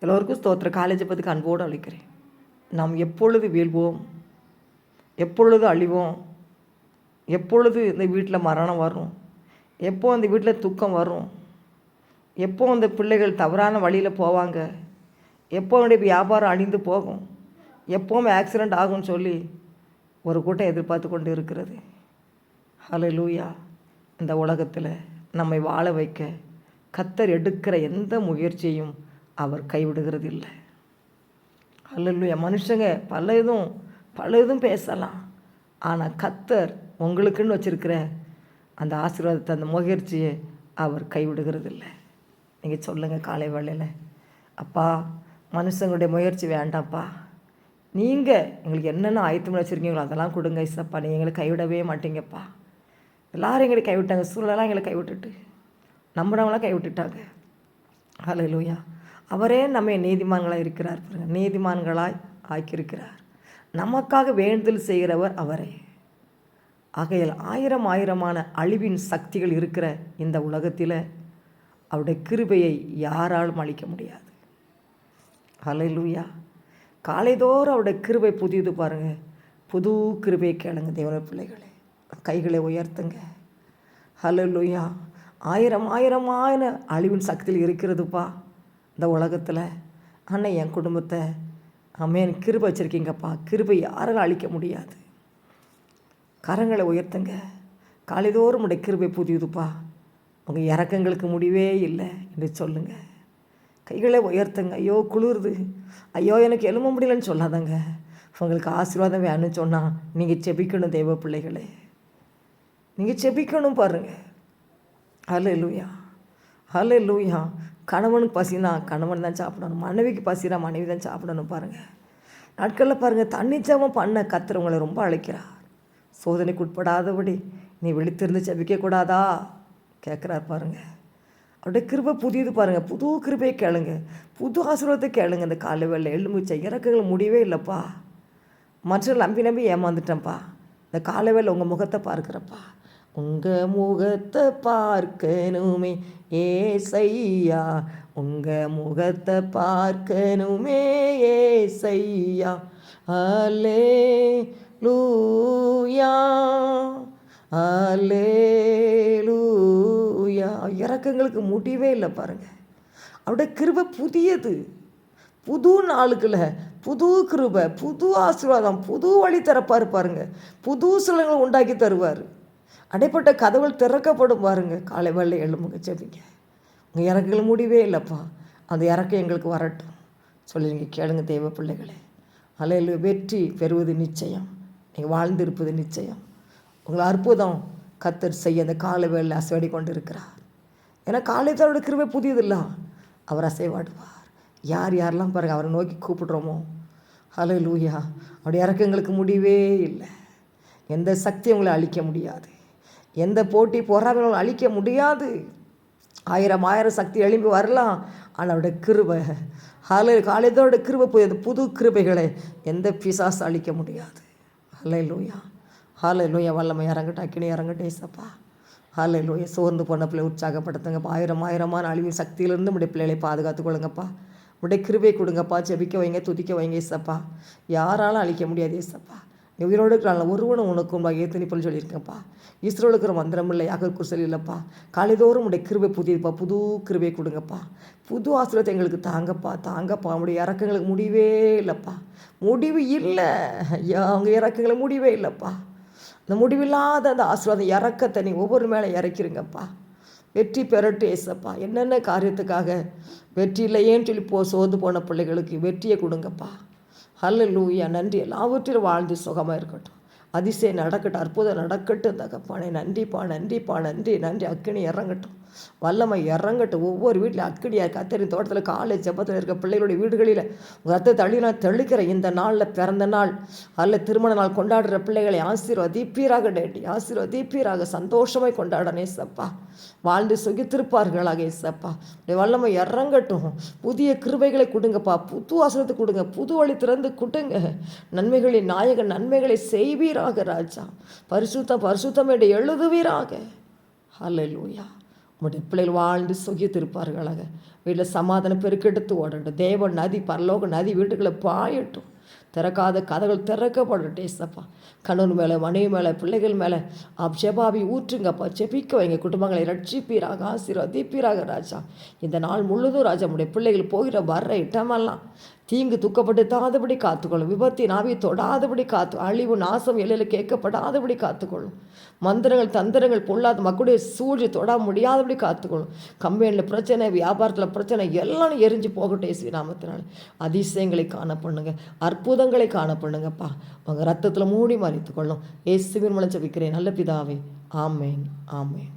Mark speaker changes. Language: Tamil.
Speaker 1: எல்லோருக்கும் ஸ்தோத்திர காலேஜை பற்றி அன்போடு அழைக்கிறேன். நாம் எப்பொழுது வீழ்வோம்? எப்பொழுது அழிவோம்? எப்பொழுது இந்த வீட்டில் மரணம் வரும்? எப்போ அந்த வீட்டில் துக்கம் வரும்? எப்போ அந்த பிள்ளைகள் தவறான வழியில் போவாங்க? எப்போ அவனுடைய வியாபாரம் அழிந்து போகும்? எப்போவும் ஆக்சிடெண்ட் ஆகும்னு சொல்லி ஒரு கூட்டம் எதிர்பார்த்து கொண்டு இருக்கிறது. ஹலோ லூயா இந்த உலகத்தில் நம்மை வாழ வைக்க கத்தர் எடுக்கிற எந்த முயற்சியும் அவர் கைவிடுகிறது இல்லை அல்ல மனுஷங்க பல இதுவும் பல இதுவும் பேசலாம். ஆனால் கத்தர் உங்களுக்குன்னு வச்சுருக்கிற அந்த ஆசீர்வாதத்தை அந்த முயற்சியை அவர் கைவிடுகிறது இல்லை நீங்கள் சொல்லுங்கள் காலை வேளையில். அப்பா மனுஷங்களுடைய முயற்சி வேண்டாம்ப்பா. நீங்கள் எங்களுக்கு என்னென்ன ஆயத்தம் வச்சுருக்கீங்களோ அதெல்லாம் கொடுங்க இசப்பா நீங்கள் எங்களை கைவிடவே மாட்டீங்கப்பா. எல்லோரும் எங்களை கைவிட்டாங்க. சூழலாம் எங்களை கைவிட்டுட்டு. நம்பினவங்களாம் கைவிட்டுட்டாங்க. ஹalleluya அவரே நம்மை நீதிமான்களாக இருக்கிறார் பாருங்கள் நீதிமான்களாய் ஆக்கியிருக்கிறார். நமக்காக வேண்டுதல் செய்கிறவர் அவரே. ஆகையில் ஆயிரம் ஆயிரமான அழிவின் சக்திகள் இருக்கிற இந்த உலகத்தில் அவருடைய கிருபையை யாராலும் அளிக்க முடியாது. அலையிலூயா காலைதோறும் அவருடைய கிருபை புதியது பாருங்கள் புது கிருபை கேளுங்க தேவன பிள்ளைகளே. கைகளை உயர்த்துங்க. ஹalleluya. ஆயிரம் ஆயிரமான அழிவின் சக்தியில் இருக்கிறதுப்பா. இந்த உலகத்தில் அண்ணன் என் குடும்பத்தை அம்மேன் கிருபை வச்சுருக்கீங்கப்பா. கிருபை யாராலும் அழிக்க முடியாது. கரங்களை உயர்த்துங்க. காலைதோறும் உடைய கிருபை புதியுதுப்பா. உங்கள் இறக்கங்களுக்கு முடிவே இல்லை என்று சொல்லுங்கள் கைகளை உயர்த்துங்க. ஐயோ குளிருது. ஐயோ எனக்கு எலும்ப முடியலன்னு சொல்லாதங்க. உங்களுக்கு ஆசீர்வாதம் வேணும்னு சொன்னால் நீங்கள் செபிக்கணும் தெய்வ பிள்ளைகளே. நீங்கள் செபிக்கணும் பாருங்கள் ஹலோ லூயா ஹலோ லூயா கணவனுக்கு பசினா கணவன் தான் சாப்பிடணும். மனைவிக்கு பசினா மனைவி தான் சாப்பிடணும் பாருங்கள் நாட்களில் பாருங்கள் தன்னிச்சமாக பண்ண கத்துறவங்களை ரொம்ப அழைக்கிறார். சோதனைக்கு உட்படாதபடி நீ விழித்திருந்து செபிக்கக்கூடாதா கேட்குறார் பாருங்கள் அப்படியே கிருபை புதியது பாருங்கள் புது கிருபையை கேளுங்க. புது ஆசீர்வாதத்தை கேளுங்க. இந்த காலை வேலை எலும்புச்ச இறக்கங்கள் முடியவே இல்லைப்பா. மற்றவர்கள் நம்பி நம்பி ஏமாந்துட்டேன்ப்பா. இந்த காலை வேலை உங்கள் முகத்தை பார்க்குறப்பா. உங்கள் முகத்தை பார்க்கணுமே ஏசையா உங்கள் முகத்தை பார்க்கணுமே ஏசையா அலே லூயா அலே லூயா இறக்கங்களுக்கு முடிவே இல்லை பாருங்கள் அவருடைய கிருபை புதியது. புது நாளுக்குள்ள புது கிருபை புது ஆசீர்வாதம் புது வழி திறப்பார் பாருங்க. புது சிலங்களை உண்டாக்கி தருவார். அடைப்பட்ட கதவுகள் திறக்கப்படும் பாருங்க. காலை வெள்ளை எழுமுங்க செபிங்க. உங்கள் இறக்கங்கள் முடிவே இல்லைப்பா. அந்த இறக்கம் எங்களுக்கு வரட்டும். சொல்லி நீங்கள் கேளுங்க தெய்வ பிள்ளைகளே. அலையில் வெற்றி பெறுவது நிச்சயம். நீங்கள் வாழ்ந்திருப்பது நிச்சயம். உங்களை அற்புதம் கத்தர் செய்ய அந்த காலை வேலை அசைவாடி கொண்டு இருக்கிறார் ஏன்னா காலைத்தோட கிருபை புதியதில்ல. அவர் அசைவாடுவார். யார் யாரெல்லாம் பாருங்கள் அவரை நோக்கி கூப்பிடுறோமோ. ஹலோ லூயா அவருடைய இறக்கங்களுக்கு முடிவே இல்லை. எந்த சக்தியும் உங்களை அழிக்க முடியாது. எந்த போட்டி போராட்டங்களும் அழிக்க முடியாது. ஆயிரம் ஆயிரம் சக்தி எழும்பி வரலாம். ஆனால் அவருடைய கிருபை ஹலோ காலைத்தோட கிருபை புதியது புது கிருபைகளை எந்த பிசாசு அழிக்க முடியாது. ஹலை லூயா ஹாலை லூயா வல்லமை இறங்கட்டும் அக்கினி இறங்கட்டும் ஏசப்பா. ஹாலை லூயா சோர்ந்து போன பிள்ளை உற்சாகப்படுத்துங்கப்பா. ஆயிரம் ஆயிரமான அழிவின் சக்தியிலிருந்து முடிய பிள்ளைகளை பாதுகாத்து கொள்ளுங்கப்பா. உடைய கிருபை கொடுங்கப்பா. ஜெபிக்க வைங்க துதிக்க வைங்க ஏசப்பா. யாராலும் அழிக்க முடியாது ஏசப்பா. நீ உயிரோடு இருக்கிறாள் ஒருவனும் உனக்கும் ஏத்தனி போல் சொல்லியிருக்கேன்ப்பா. ஈஸ்வரோடு இருக்கிற மந்திரம் இல்லை யாகர் குசல் இல்லைப்பா. காலைதோறும் உடைய கிருபை புதியதுப்பா. புது கிருபை கொடுங்கப்பா. புது ஆசிரியத்தை எங்களுக்கு தாங்கப்பா. தாங்கப்பா. அவனுடைய இறக்கங்களுக்கு முடிவே இல்லைப்பா. முடிவு இல்லை. அவங்க இறக்கங்களுக்கு முடிவே இல்லைப்பா. அந்த முடிவில்லாத அந்த ஆசீர்வாதம் இறக்கத்தை நீ ஒவ்வொரு மேலே இறக்கிருங்கப்பா. வெற்றி பெறட்டு ஏசப்பா. என்னென்ன காரியத்துக்காக வெற்றி இல்லையேன்னு சொல்லி போ சோர்ந்து போன பிள்ளைகளுக்கு வெற்றியை கொடுங்கப்பா. ஹல்ல லூயா நன்றி. எல்லாவற்றிலும் வாழ்ந்து சுகமாக இருக்கட்டும். அதிசயம் நடக்கட்டும். அற்புதம் நடக்கட்டும் தகப்பானே. நன்றிப்பா நன்றிப்பா. நன்றி நன்றி. அக்கினி இறங்கட்டும். வல்லமை இறங்கட்டும் ஒவ்வொரு வீட்டில் அக்கடியாக கத்தரின் தோட்டத்தில் காலேஜ் செப்பத்தில் இருக்க பிள்ளைகளுடைய வீடுகளில் ரத்த தள்ளினா தெளிக்கிற இந்த நாளில் பிறந்த நாள் அல்ல திருமண நாள் கொண்டாடுற பிள்ளைகளை ஆசீர்வதிப்பீராக டேட்டி ஆசீர்வதிப்பீராக. சந்தோஷமாய் கொண்டாடனே சப்பா வாழ்ந்து சுகித்திருப்பார்களாக ஏசப்பா. வல்லமை இறங்கட்டும். புதிய கிருபைகளை கொடுங்கப்பா. புது ஆசனத்தை கொடுங்க. புது வழி திறந்து கொடுங்க. நன்மைகளின் நாயகன் நன்மைகளை செய்வீராக ராஜா. பரிசுத்தம் பரிசுத்தம் என்று எழுதுவீராக. ஹalleluya. உங்களுடைய பிள்ளைகள் வாழ்ந்து சுகித்திருப்பார்களாக. வீட்டில் சமாதானம் பெருக்கெடுத்து ஓடட்டும். தேவ நதி பரலோக நதி வீட்டுக்குள்ளே பாயட்டும். திறக்காத கதகள் திறக்கப்படட்டும் ஏசப்பா கணவன் மேலே மனைவி மேலே பிள்ளைகள் மேலே அப்ஜபாவி ஊற்றுங்கப்பா. செபிக்க வைங்க. குடும்பங்களை ரட்சிப்பீராக ஆசீர்வதிப்பீராக ராஜா. இந்த நாள் முழுதும் ராஜா உடைய பிள்ளைகள் போகிற வர்ற இடமெல்லாம் தீங்கு துக்கப்படுத்தாதபடி காத்துக்கொள்ளும். விபத்தி நாவி தொடாதபடி காத்து அழிவு நாசம் எல்லையில் கேட்கப்படாதபடி காத்துக்கொள்ளும். மந்திரங்கள் தந்திரங்கள் பொல்லாத மக்களுடைய சூழ்ச்சி தொட முடியாதபடி காத்துக்கொள்ளும். கம்பெனியில் பிரச்சனை வியாபாரத்தில் பிரச்சனை எல்லாம் எரிஞ்சு போகட்டும் இயேசு நாமத்தினால அதிசயங்களை காண பண்ணுங்க அற்புதங்களை காண பண்ணுங்கப்பா உங்கள் ரத்தத்தில் மூடி மறைத்து கொள்ளும் இயேசுவின் மூலம் நல்ல பிதாவே ஆமேன் ஆமேன்.